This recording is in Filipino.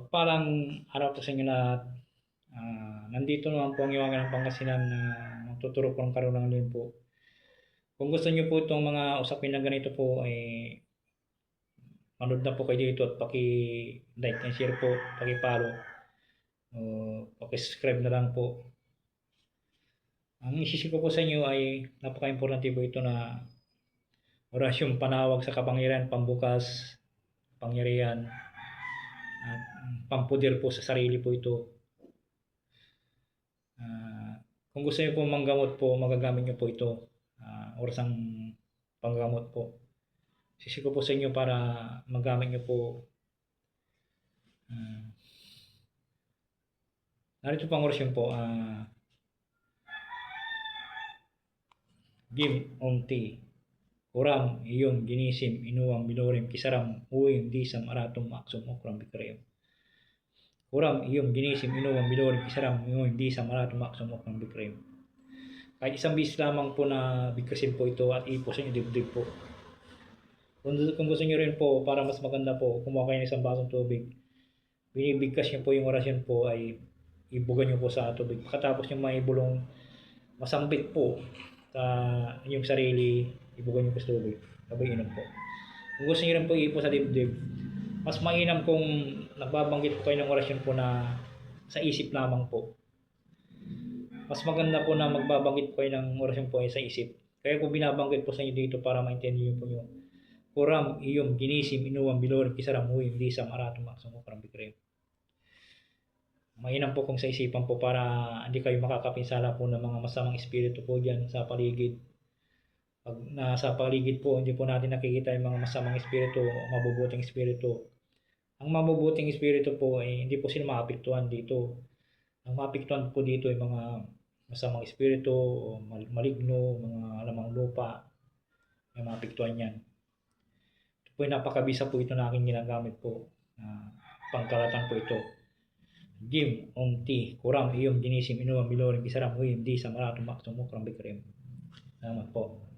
Pagpalang araw po sa inyo lahat. Ah, nandito naman po ang Iwangan ng Pangasinan na magtuturo po ng karunang lihim po. Kung gusto niyo po itong mga usapin na ganito po ay manood na po kayo dito at paki-like and share po, paki-follow. O paki-subscribe na lang po. Ang isisip ko po sa inyo ay napaka-importante po ito na orasyong panawag sa kapangyarihan, pambukas, pangyarihan, at pampudir po sa sarili po ito. Ah, kung gusto niyo po manggamot po, magagamit niyo po ito. Uh, orasang panggamot po. Sisi ko po sa inyo para magamit niyo po. Ah, narito pang orasyon po. ah Gim omti. Uram, iyom, ginisim, inuwam, binurim, kisaram, uwim, disam, aratum, aksum, okram, bikram. Uram, iyom, ginisim, inuwam, binurim, kisaram, uwim, disam, aratum, aksum, okram, bikram. Kahit isang bis lamang po na bigkasin po ito at ipos yung dibdib po. Kung, kung gusto nyo rin po, para mas maganda po, kumuha kayo ng isang basong tubig. Binibigkas nyo po yung orasyon po ay ibugan nyo po sa tubig. Pagkatapos nyo maibulong masambit po sa inyong sarili, ibugan nyo sa tubig. Sabay inom po. Kung gusto nyo rin po ipo sa dibdib, mas mainam kung nagbabanggit po kayo ng orasyon po na sa isip lamang po. Mas maganda po na magbabanggit po kayo ng orasyon po ay sa isip. Kaya po binabanggit po sa inyo dito para maintindihan po nyo. Kuram, iyom, ginisim, inuwam, bilorim, kisaram, huwim, disam, aratum, aksam, ukram, bikrim. Mainam po kung sa isipan po para hindi kayo makakapinsala po ng mga masamang espiritu po dyan sa paligid. Pag nasa paligid po, hindi po natin nakikita yung mga masamang espiritu, mabubuting espiritu. Ang mabubuting espiritu po ay hindi po sila maapektuhan dito. Ang maapektuhan po dito ay mga masamang espiritu, o mal- maligno, mga lamang lupa. May maapektuhan yan. Ito po napakabisa po ito na aking ginagamit po. na pangkalatan po ito. Jim, Omti, Kuram, Iyom, Ginisim, Inuwam, Bilorim, Isaram, Huyim, Di, Samaratum, Maksum, Mukram, Bikrim. Salamat po.